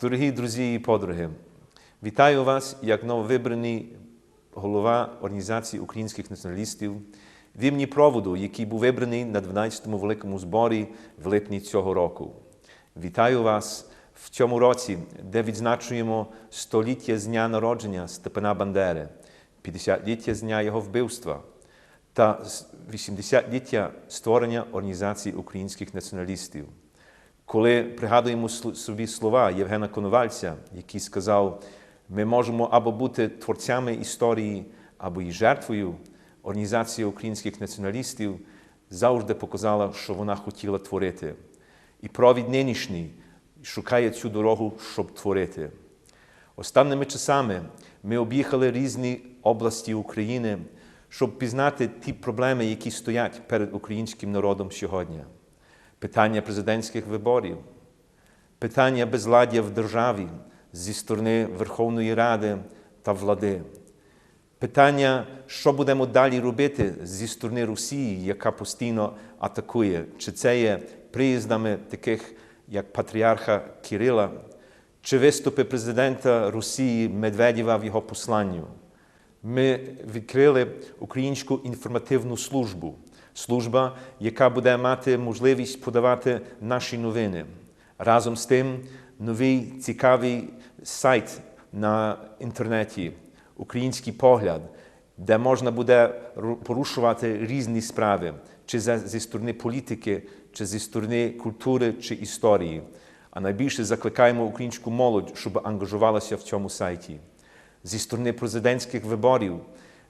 Дорогі друзі і подруги, вітаю вас як нововибраний голова Організації українських націоналістів в імені проводу, який був вибраний на 12-му великому зборі в липні цього року. Вітаю вас в цьому році, де відзначуємо століття з дня народження Степана Бандери, 50-ліття з дня його вбивства та 80-ліття створення Організації українських націоналістів. Коли пригадуємо собі слова Євгена Коновальця, який сказав, ми можемо або бути творцями історії, або і жертвою, Організація українських націоналістів завжди показала, що вона хотіла творити. І провід нинішній шукає цю дорогу, щоб творити. Останніми часами ми об'їхали різні області України, щоб пізнати ті проблеми, які стоять перед українським народом сьогодні. Питання президентських виборів, питання безладдя в державі зі сторони Верховної Ради та влади, питання, що будемо далі робити зі сторони Росії, яка постійно атакує, чи це є приїздами таких, як патріарха Кирила, чи виступи президента Росії Медведєва в його посланню. Ми відкрили українську інформативну службу, служба, яка буде мати можливість подавати наші новини. Разом з тим, новий цікавий сайт на інтернеті, український погляд, де можна буде порушувати різні справи, чи зі сторони політики, чи зі сторони культури чи історії. А найбільше закликаємо українську молодь, щоб ангажувалася в цьому сайті. Зі сторони президентських виборів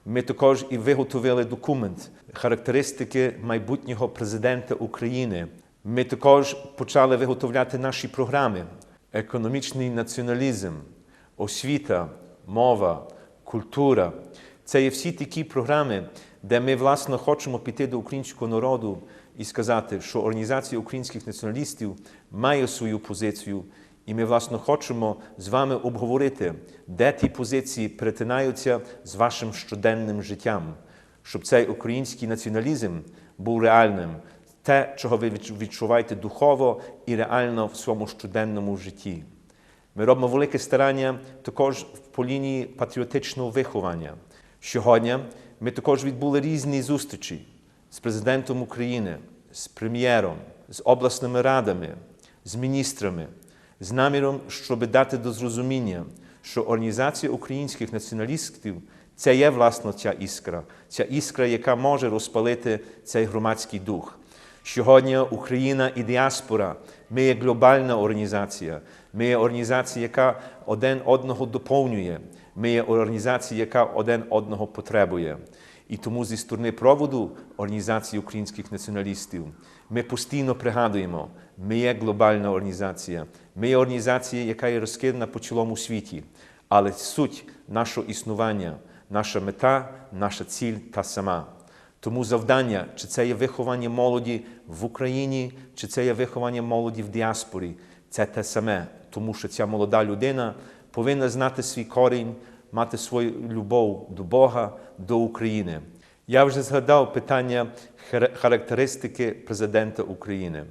ми також і виготовили документ характеристики майбутнього президента України. Ми також почали виготовляти наші програми: економічний націоналізм, освіта, мова, культура. Це є всі такі програми, де ми, власне, хочемо піти до українського народу і сказати, що Організація українських націоналістів має свою позицію. І ми, власне, хочемо з вами обговорити, де ті позиції перетинаються з вашим щоденним життям, щоб цей український націоналізм був реальним, те, чого ви відчуваєте духово і реально в своєму щоденному житті. Ми робимо велике старання також по лінії патріотичного виховання. Сьогодні ми також відбули різні зустрічі з президентом України, з прем'єром, з обласними радами, з міністрами з наміром, щоб дати до зрозуміння, що Організація українських націоналістів це є власне ця іскра, ця іскра, яка може розпалити цей громадський дух. Сьогодні Україна і діаспора, ми є глобальна організація, ми є організація, яка один одного доповнює, ми є організація, яка один одного потребує. І тому зі сторони проводу Організації українських націоналістів ми постійно пригадуємо, ми є глобальна організація, ми є організація, яка є розкидана по цілому світі, але суть нашого існування, наша мета, наша ціль та сама. Тому завдання, чи це є виховання молоді в Україні, чи це є виховання молоді в діаспорі, це те саме, тому що ця молода людина повинна знати свій корінь, мати свою любов до Бога, до України. Я вже згадав питання характеристики президента України.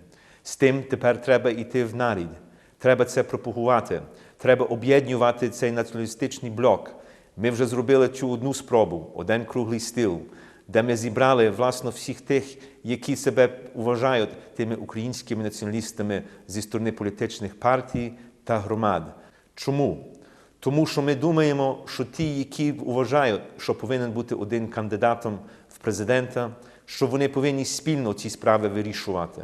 З тим тепер треба йти в нарід. Треба це пропагувати. Треба об'єднувати цей націоналістичний блок. Ми вже зробили цю одну спробу, один круглий стіл, де ми зібрали власне всіх тих, які себе вважають тими українськими націоналістами зі сторони політичних партій та громад. Чому? Тому що ми думаємо, що ті, які вважають, що повинен бути один кандидатом в президента, що вони повинні спільно ці справи вирішувати.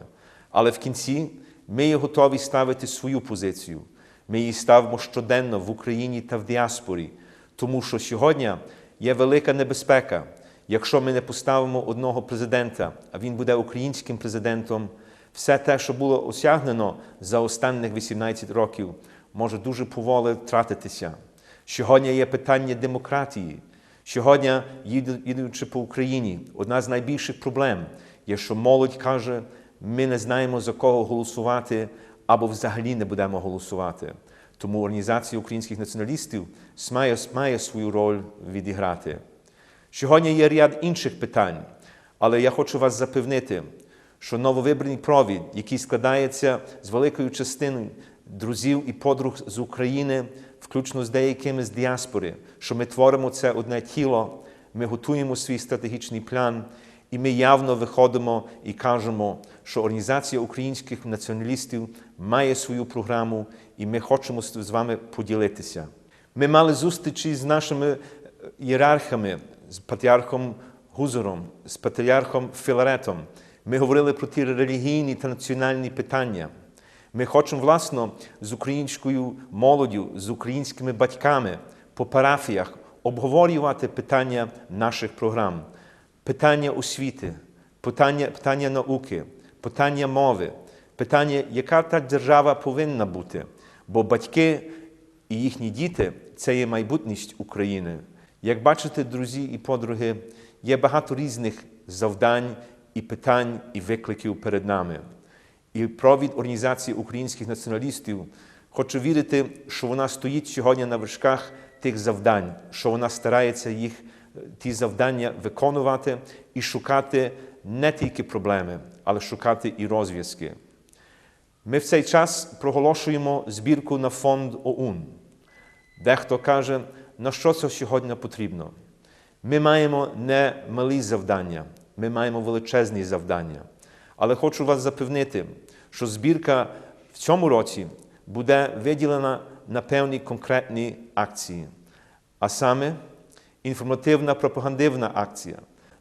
Але в кінці ми є готові ставити свою позицію. Ми її ставимо щоденно в Україні та в діаспорі, тому що сьогодні є велика небезпека. Якщо ми не поставимо одного президента, а він буде українським президентом, все те, що було осягнено за останніх 18 років, може дуже поволі втратитися. Сьогодні є питання демократії. Сьогодні, їдучи по Україні, одна з найбільших проблем є, що молодь каже, ми не знаємо за кого голосувати або взагалі не будемо голосувати. Тому Організація українських націоналістів має, має свою роль відіграти. Сьогодні є ряд інших питань, але я хочу вас запевнити, що нововибраний провід, який складається з великою частиною друзів і подруг з України, включно з деякими з діаспори, що ми творимо це одне тіло, ми готуємо свій стратегічний план, і ми явно виходимо і кажемо, що Організація українських націоналістів має свою програму, і ми хочемо з вами поділитися. Ми мали зустрічі з нашими е, ієрархами, з патріархом Гузором, з патріархом Філаретом. Ми говорили про ті релігійні та національні питання. Ми хочемо, власно, з українською молоддю, з українськими батьками по парафіях обговорювати питання наших програм, питання освіти, питання, питання науки, питання мови, питання, яка та держава повинна бути. Бо батьки і їхні діти це є майбутність України. Як бачите, друзі і подруги, є багато різних завдань і питань і викликів перед нами. І провід Організації українських націоналістів хочу вірити, що вона стоїть сьогодні на вершках тих завдань, що вона старається їх, е, ті завдання виконувати і шукати не тільки проблеми, але шукати і розв'язки. Ми в цей час проголошуємо збірку на фонд ОУН. Дехто каже, на що це сьогодні потрібно. Ми маємо не малі завдання, ми маємо величезні завдання. Але хочу вас запевнити, що збірка в цьому році буде виділена на певні конкретні акції, а саме інформативна пропагандивна акція,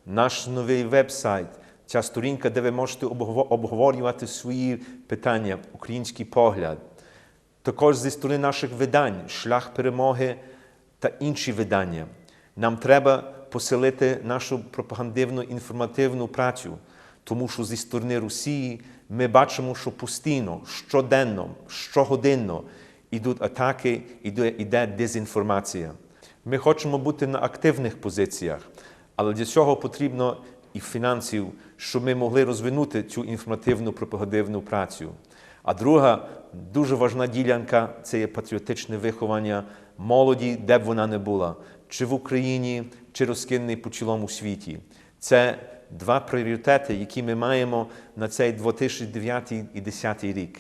наш новий веб-сайт, ця сторінка, де ви можете обговорювати свої питання, український погляд. Також зі сторони наших видань, шлях перемоги та інші видання. Нам треба посилити нашу пропагандивну інформативну працю, тому що зі сторони Росії ми бачимо, що постійно, щоденно, щогодинно йдуть атаки, іде, іде дезінформація. Ми хочемо бути на активних позиціях, але для цього потрібно і фінансів, щоб ми могли розвинути цю інформативну пропагандивну працю. А друга дуже важна ділянка це є патріотичне виховання молоді, де б вона не була, чи в Україні, чи розкинений по цілому світі. Це два пріоритети, які ми маємо на цей 2009 і 2010 рік.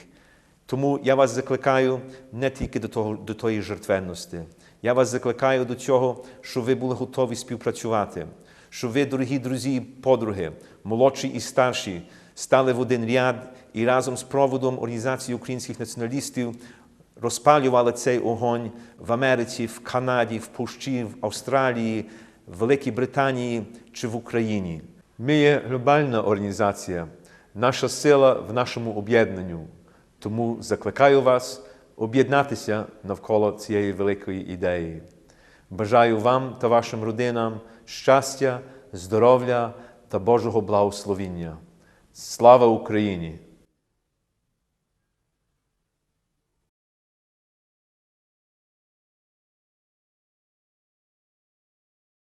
Тому я вас закликаю не тільки до, того, до тої жертвенності. Я вас закликаю до цього, щоб ви були готові співпрацювати, щоб ви, дорогі друзі і подруги, молодші і старші, стали в один ряд і разом з проводом Організації українських націоналістів розпалювали цей огонь в Америці, в Канаді, в Пущі, в Австралії, в Великій Британії чи в Україні. Ми є глобальна організація, наша сила в нашому об'єднанню. Тому закликаю вас об'єднатися навколо цієї великої ідеї. Бажаю вам та вашим родинам щастя, здоров'я та Божого благословіння. Слава Україні!